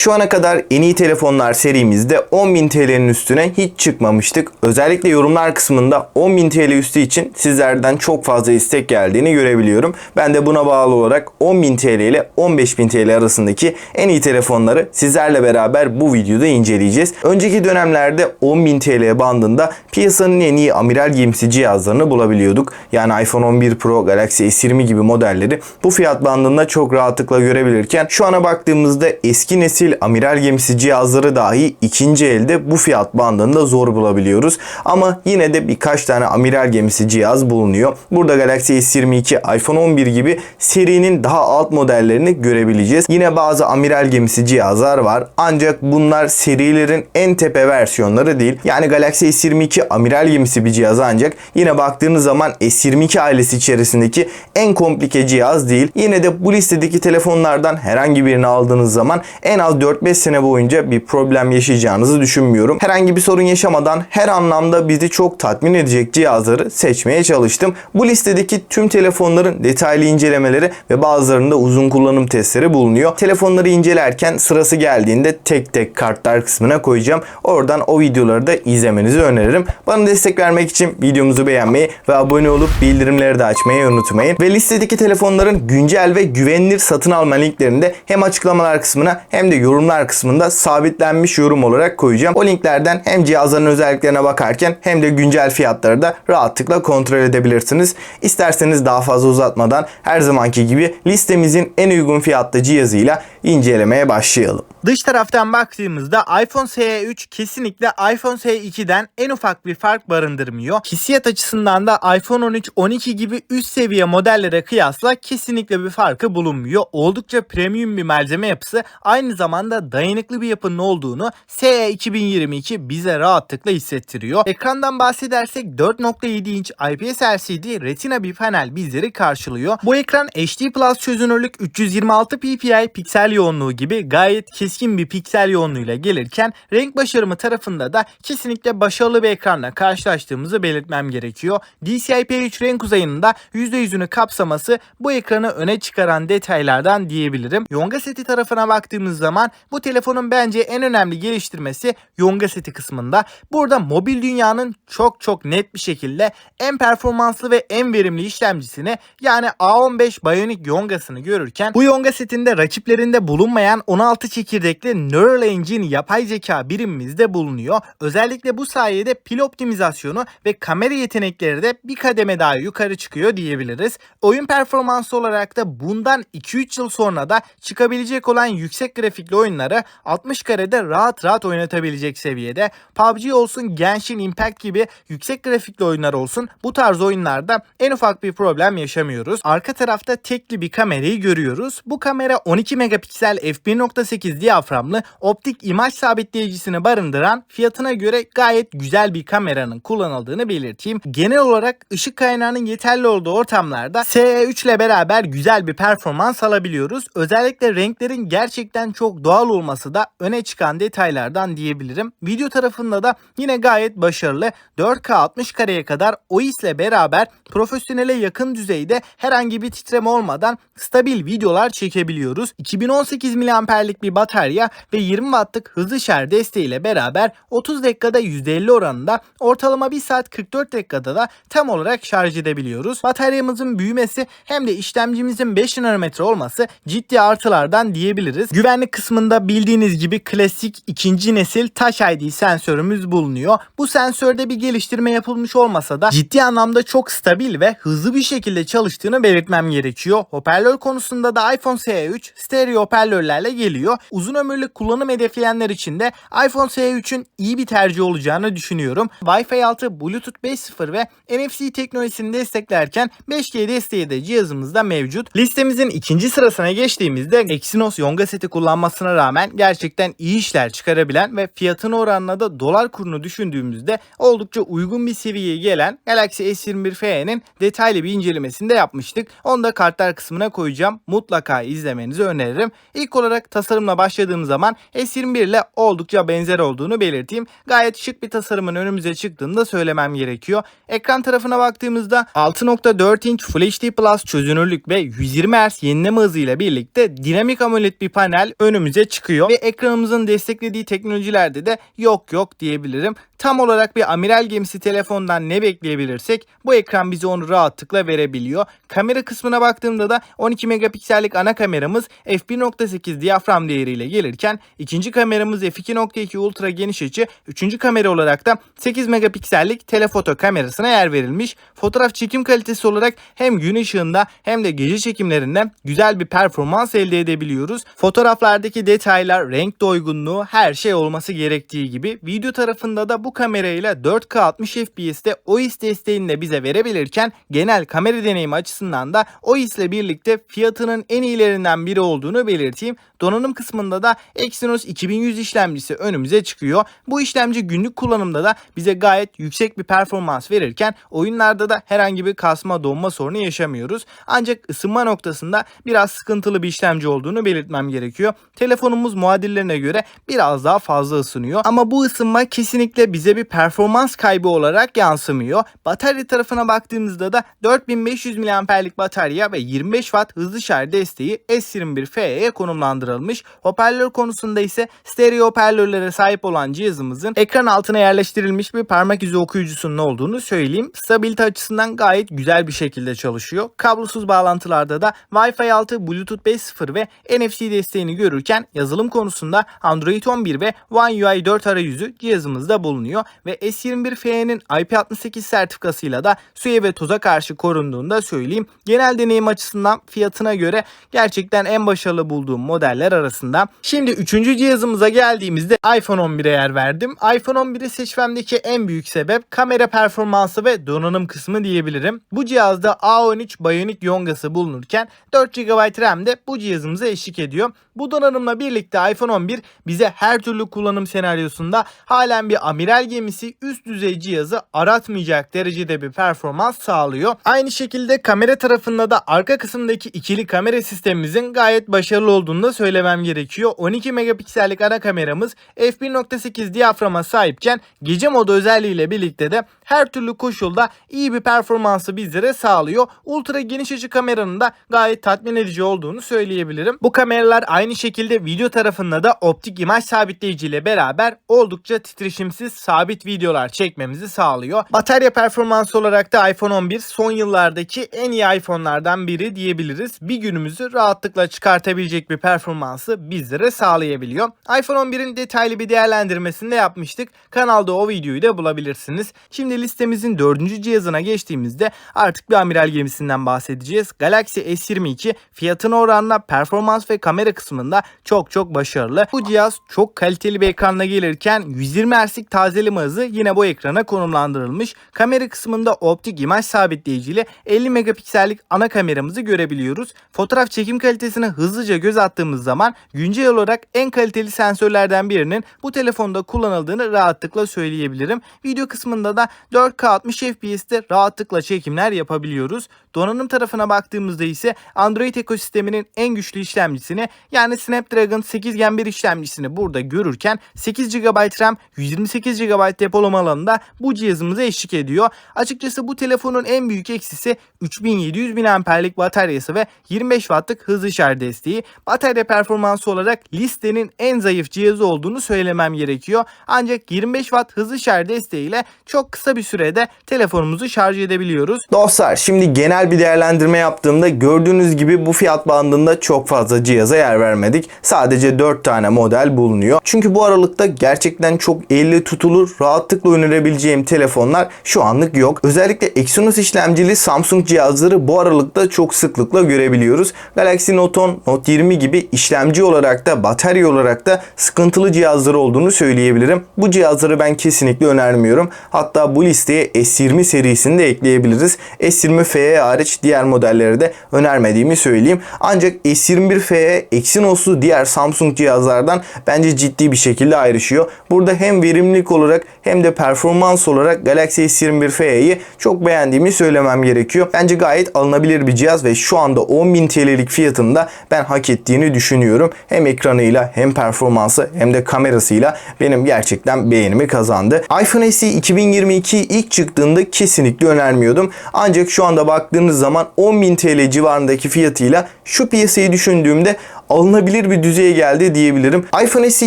Şu ana kadar en iyi telefonlar serimizde 10.000 TL'nin üstüne hiç çıkmamıştık. Özellikle yorumlar kısmında 10.000 TL üstü için sizlerden çok fazla istek geldiğini görebiliyorum. Ben de buna bağlı olarak 10.000 TL ile 15.000 TL arasındaki en iyi telefonları sizlerle beraber bu videoda inceleyeceğiz. Önceki dönemlerde 10.000 TL bandında piyasanın en iyi amiral gemisi cihazlarını bulabiliyorduk. Yani iPhone 11 Pro, Galaxy S20 gibi modelleri bu fiyat bandında çok rahatlıkla görebilirken şu ana baktığımızda eski nesil amiral gemisi cihazları dahi ikinci elde bu fiyat bandında zor bulabiliyoruz. Ama yine de birkaç tane amiral gemisi cihaz bulunuyor. Burada Galaxy S22, iPhone 11 gibi serinin daha alt modellerini görebileceğiz. Yine bazı amiral gemisi cihazlar var. Ancak bunlar serilerin en tepe versiyonları değil. Yani Galaxy S22 amiral gemisi bir cihaz ancak yine baktığınız zaman S22 ailesi içerisindeki en komplike cihaz değil. Yine de bu listedeki telefonlardan herhangi birini aldığınız zaman en az 4-5 sene boyunca bir problem yaşayacağınızı düşünmüyorum. Herhangi bir sorun yaşamadan her anlamda bizi çok tatmin edecek cihazları seçmeye çalıştım. Bu listedeki tüm telefonların detaylı incelemeleri ve bazılarında uzun kullanım testleri bulunuyor. Telefonları incelerken sırası geldiğinde tek tek kartlar kısmına koyacağım. Oradan o videoları da izlemenizi öneririm. Bana destek vermek için videomuzu beğenmeyi ve abone olup bildirimleri de açmayı unutmayın. Ve listedeki telefonların güncel ve güvenilir satın alma linklerini de hem açıklamalar kısmına hem de yorumlar kısmında sabitlenmiş yorum olarak koyacağım. O linklerden hem cihazların özelliklerine bakarken hem de güncel fiyatları da rahatlıkla kontrol edebilirsiniz. İsterseniz daha fazla uzatmadan her zamanki gibi listemizin en uygun fiyatlı cihazıyla incelemeye başlayalım. Dış taraftan baktığımızda iPhone SE3 kesinlikle iPhone SE2'den en ufak bir fark barındırmıyor. Hissiyat açısından da iPhone 13, 12 gibi üst seviye modellere kıyasla kesinlikle bir farkı bulunmuyor. Oldukça premium bir malzeme yapısı aynı zamanda dayanıklı bir yapının olduğunu SE 2022 bize rahatlıkla hissettiriyor. Ekrandan bahsedersek 4.7 inç IPS LCD Retina bir panel bizleri karşılıyor. Bu ekran HD Plus çözünürlük 326 ppi piksel yoğunluğu gibi gayet keskin bir piksel yoğunluğuyla gelirken renk başarımı tarafında da kesinlikle başarılı bir ekranla karşılaştığımızı belirtmem gerekiyor. DCI-P3 renk uzayının da %100'ünü kapsaması bu ekranı öne çıkaran detaylardan diyebilirim. Yonga seti tarafına baktığımız zaman bu telefonun bence en önemli geliştirmesi Yonga seti kısmında. Burada mobil dünyanın çok çok net bir şekilde en performanslı ve en verimli işlemcisini yani A15 Bionic Yonga'sını görürken bu Yonga setinde rakiplerinde bulunmayan 16 çekirdekli Neural Engine yapay zeka birimimizde bulunuyor. Özellikle bu sayede pil optimizasyonu ve kamera yetenekleri de bir kademe daha yukarı çıkıyor diyebiliriz. Oyun performansı olarak da bundan 2-3 yıl sonra da çıkabilecek olan yüksek grafikli oyunları 60 karede rahat rahat oynatabilecek seviyede. PUBG olsun, Genshin Impact gibi yüksek grafikli oyunlar olsun bu tarz oyunlarda en ufak bir problem yaşamıyoruz. Arka tarafta tekli bir kamerayı görüyoruz. Bu kamera 12 megapiksel f1.8 diyaframlı optik imaj sabitleyicisini barındıran fiyatına göre gayet güzel bir kameranın kullanıldığını belirteyim. Genel olarak ışık kaynağının yeterli olduğu ortamlarda SE3 ile beraber güzel bir performans alabiliyoruz. Özellikle renklerin gerçekten çok doğal olması da öne çıkan detaylardan diyebilirim. Video tarafında da yine gayet başarılı. 4K 60 kareye kadar OIS ile beraber profesyonele yakın düzeyde herhangi bir titreme olmadan stabil videolar çekebiliyoruz. 2018 miliamperlik bir batarya ve 20 wattlık hızlı şarj desteğiyle beraber 30 dakikada %50 oranında ortalama 1 saat 44 dakikada da tam olarak şarj edebiliyoruz. Bataryamızın büyümesi hem de işlemcimizin 5 nanometre olması ciddi artılardan diyebiliriz. Güvenlik kısmında bildiğiniz gibi klasik ikinci nesil Touch ID sensörümüz bulunuyor. Bu sensörde bir geliştirme yapılmış olmasa da ciddi anlamda çok stabil ve hızlı bir şekilde çalıştığını belirtmem gerekiyor. Hoparlör konusunda da iPhone SE3 stereo hoparlörlerle geliyor. Uzun ömürlü kullanım hedefleyenler için de iPhone SE3'ün iyi bir tercih olacağını düşünüyorum. Wi-Fi 6, Bluetooth 5.0 ve NFC teknolojisini desteklerken 5G desteği de cihazımızda mevcut. Listemizin ikinci sırasına geçtiğimizde Exynos Yonga seti kullanmasına rağmen gerçekten iyi işler çıkarabilen ve fiyatına oranla da dolar kurunu düşündüğümüzde oldukça uygun bir seviyeye gelen Galaxy S21 FE'nin detaylı bir incelemesini de yapmıştık. Onu da kartlar kısmına koyacağım. Mutlaka izlemenizi öneririm. İlk olarak tasarımla başladığım zaman S21 ile oldukça benzer olduğunu belirteyim. Gayet şık bir tasarımın önümüze çıktığını da söylemem gerekiyor. Ekran tarafına baktığımızda 6.4 inç Full HD Plus çözünürlük ve 120 Hz yenileme hızı ile birlikte dinamik AMOLED bir panel önümüze çıkıyor ve ekranımızın desteklediği teknolojilerde de yok yok diyebilirim. Tam olarak bir amiral gemisi telefondan ne bekleyebilirsek bu ekran bize onu rahatlıkla verebiliyor. Kamera kısmına baktığımda da 12 megapiksellik ana kameramız f1.8 diyafram değeriyle gelirken ikinci kameramız f2.2 ultra geniş açı, üçüncü kamera olarak da 8 megapiksellik telefoto kamerasına yer verilmiş. Fotoğraf çekim kalitesi olarak hem gün ışığında hem de gece çekimlerinde güzel bir performans elde edebiliyoruz. Fotoğraflardaki detaylar, renk doygunluğu her şey olması gerektiği gibi video tarafında da bu kamerayla 4K 60 FPS'te OIS desteğini de bize verebilirken genel kamera deneyimi açısından da OIS ile birlikte fiyatının en iyilerinden biri olduğunu belirteyim. Donanım kısmında da Exynos 2100 işlemcisi önümüze çıkıyor. Bu işlemci günlük kullanımda da bize gayet yüksek bir performans verirken oyunlarda da herhangi bir kasma donma sorunu yaşamıyoruz. Ancak ısınma noktasında biraz sıkıntılı bir işlemci olduğunu belirtmem gerekiyor. Telefonumuz muadillerine göre biraz daha fazla ısınıyor. Ama bu ısınma kesinlikle bize bir performans kaybı olarak yansımıyor. Batarya tarafına baktığımızda da 4500 mAh'lik batarya ve 25 Watt hızlı şarj desteği S21FE'ye konumlandırılmış. Hoparlör konusunda ise stereo hoparlörlere sahip olan cihazımızın ekran altına yerleştirilmiş bir parmak izi okuyucusunun olduğunu söyleyeyim. Stabilite açısından gayet güzel bir şekilde çalışıyor. Kablosuz bağlantılarda da Wi-Fi 6, Bluetooth 5.0 ve NFC desteğini görürken yazılım konusunda Android 11 ve One UI 4 arayüzü cihazımızda bulunuyor ve S21FE'nin IP68 sertifikasıyla da suya ve toza karşı korunduğunu da söyleyeyim. Genel deneyim açısından fiyatına göre gerçekten en başarılı bulduğum modeller arasında. Şimdi üçüncü cihazımıza geldiğimizde iPhone 11'e yer verdim. iPhone 11'i seçmemdeki en büyük sebep kamera performansı ve donanım kısmı diyebilirim. Bu cihazda A13 Bionic Yonga'sı bulunurken 4 GB RAM de bu cihazımıza eşlik ediyor. Bu donanımla birlikte iPhone 11 bize her türlü kullanım senaryosunda halen bir amiral gemisi üst düzey cihazı aratmayacak derecede bir performans sağlıyor. Aynı şekilde kamera tarafında da arka kısımdaki ikili kamera sistemimizin gayet başarılı olduğunu da söylemem gerekiyor. 12 megapiksellik ana kameramız f1.8 diyaframa sahipken gece modu özelliğiyle birlikte de her türlü koşulda iyi bir performansı bizlere sağlıyor. Ultra geniş açı kameranın da gayet tatmin edici olduğunu söyleyebilirim. Bu kameralar aynı şekilde video tarafında da optik imaj sabitleyici ile beraber oldukça titreşimsiz sabit videolar çekmemizi sağlıyor. Batarya performansı olarak da iPhone 11 son yıllardaki en iyi iPhone'lardan biri diyebiliriz. Bir günümüzü rahatlıkla çıkartabilecek bir performansı bizlere sağlayabiliyor. iPhone 11'in detaylı bir değerlendirmesini de yapmıştık. Kanalda o videoyu da bulabilirsiniz. Şimdi listemizin dördüncü cihazına geçtiğimizde artık bir amiral gemisinden bahsedeceğiz. Galaxy S22 fiyatına oranla performans ve kamera kısmında çok çok başarılı. Bu cihaz çok kaliteli bir ekranla gelirken 120 Hz'lik tazeleme hızı yine bu ekrana konumlandırılmış. Kamera kısmında optik imaj sabitleyici ile 50 megapiksellik ana kameramızı görebiliyoruz. Fotoğraf çekim kalitesine hızlıca göz attığımız zaman güncel olarak en kaliteli sensörlerden birinin bu telefonda kullanıldığını rahatlıkla söyleyebilirim. Video kısmında da 4K 60 FPS'te rahatlıkla çekimler yapabiliyoruz. Donanım tarafına baktığımızda ise Android ekosisteminin en güçlü işlemcisini yani Snapdragon 8 Gen 1 işlemcisini burada görürken 8 GB RAM 128 GB depolama alanında bu cihazımıza eşlik ediyor. Açıkçası bu telefonun en büyük eksisi 3700 mAh'lik bataryası ve 25 Watt'lık hızlı şarj desteği. Batarya performansı olarak listenin en zayıf cihazı olduğunu söylemem gerekiyor. Ancak 25 Watt hızlı şarj desteğiyle çok kısa bir sürede telefonumuzu şarj edebiliyoruz. Dostlar şimdi genel bir değerlendirme yaptığımda gördüğünüz gibi bu fiyat bandında çok fazla cihaza yer vermedik. Sadece 4 tane model bulunuyor. Çünkü bu aralıkta gerçekten çok elle tutulur, rahatlıkla önerebileceğim telefonlar şu anlık yok. Özellikle Exynos işlemcili Samsung cihazları bu aralıkta çok sıklıkla görebiliyoruz. Galaxy Note 10, Note 20 gibi işlemci olarak da batarya olarak da sıkıntılı cihazları olduğunu söyleyebilirim. Bu cihazları ben kesinlikle önermiyorum. Hatta bu bu listeye S20 serisini de ekleyebiliriz. S20 FE hariç diğer modelleri de önermediğimi söyleyeyim. Ancak S21 FE Exynos'lu diğer Samsung cihazlardan bence ciddi bir şekilde ayrışıyor. Burada hem verimlilik olarak hem de performans olarak Galaxy S21 FE'yi çok beğendiğimi söylemem gerekiyor. Bence gayet alınabilir bir cihaz ve şu anda 10.000 TL'lik fiyatında ben hak ettiğini düşünüyorum. Hem ekranıyla hem performansı hem de kamerasıyla benim gerçekten beğenimi kazandı. iPhone SE 2022 ilk çıktığında kesinlikle önermiyordum. Ancak şu anda baktığınız zaman 10.000 TL civarındaki fiyatıyla şu piyasayı düşündüğümde alınabilir bir düzeye geldi diyebilirim. iPhone SE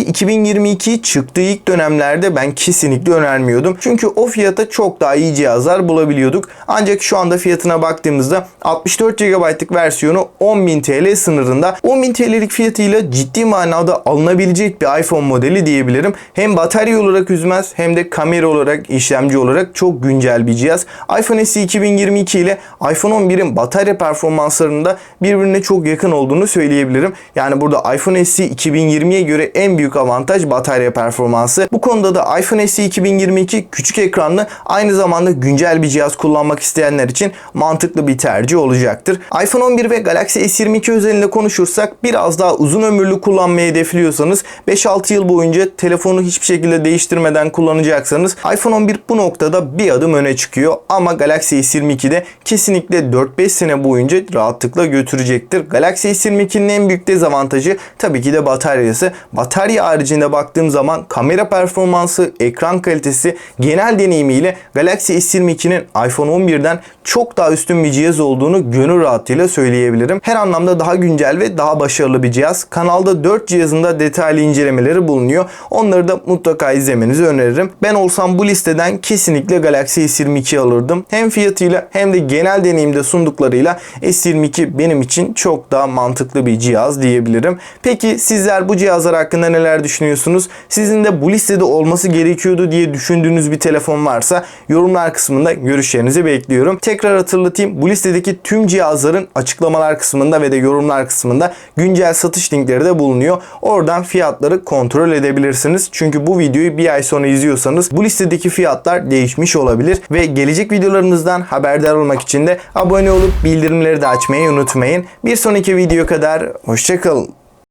2022 çıktığı ilk dönemlerde ben kesinlikle önermiyordum. Çünkü o fiyata çok daha iyi cihazlar bulabiliyorduk. Ancak şu anda fiyatına baktığımızda 64 GB'lık versiyonu 10.000 TL sınırında. 10.000 TL'lik fiyatıyla ciddi manada alınabilecek bir iPhone modeli diyebilirim. Hem batarya olarak üzmez hem de kamera olarak, işlemci olarak çok güncel bir cihaz. iPhone SE 2022 ile iPhone 11'in batarya performanslarında birbirine çok yakın olduğunu söyleyebilirim. Yani burada iPhone SE 2020'ye göre en büyük avantaj batarya performansı. Bu konuda da iPhone SE 2022 küçük ekranlı aynı zamanda güncel bir cihaz kullanmak isteyenler için mantıklı bir tercih olacaktır. iPhone 11 ve Galaxy S22 özelinde konuşursak biraz daha uzun ömürlü kullanmayı hedefliyorsanız 5-6 yıl boyunca telefonu hiçbir şekilde değiştirmeden kullanacaksanız iPhone 11 bu noktada bir adım öne çıkıyor ama Galaxy S22'de kesinlikle 4-5 sene boyunca rahatlıkla götürecektir. Galaxy S22'nin en büyük dezavantajı tabii ki de bataryası. Batarya haricinde baktığım zaman kamera performansı, ekran kalitesi, genel deneyimiyle Galaxy S22'nin iPhone 11'den çok daha üstün bir cihaz olduğunu gönül rahatlığıyla söyleyebilirim. Her anlamda daha güncel ve daha başarılı bir cihaz. Kanalda 4 cihazında detaylı incelemeleri bulunuyor. Onları da mutlaka izlemenizi öneririm. Ben olsam bu listeden kesinlikle Galaxy S22 alırdım. Hem fiyatıyla hem de genel deneyimde sunduklarıyla S22 benim için çok daha mantıklı bir cihaz diyebilirim. Peki sizler bu cihazlar hakkında neler düşünüyorsunuz? Sizin de bu listede olması gerekiyordu diye düşündüğünüz bir telefon varsa yorumlar kısmında görüşlerinizi bekliyorum. Tekrar hatırlatayım. Bu listedeki tüm cihazların açıklamalar kısmında ve de yorumlar kısmında güncel satış linkleri de bulunuyor. Oradan fiyatları kontrol edebilirsiniz. Çünkü bu videoyu bir ay sonra izliyorsanız bu listedeki fiyatlar değişmiş olabilir ve gelecek videolarımızdan haberdar olmak için de abone olup bildirimleri de açmayı unutmayın. Bir sonraki video kadar hoşçakalın.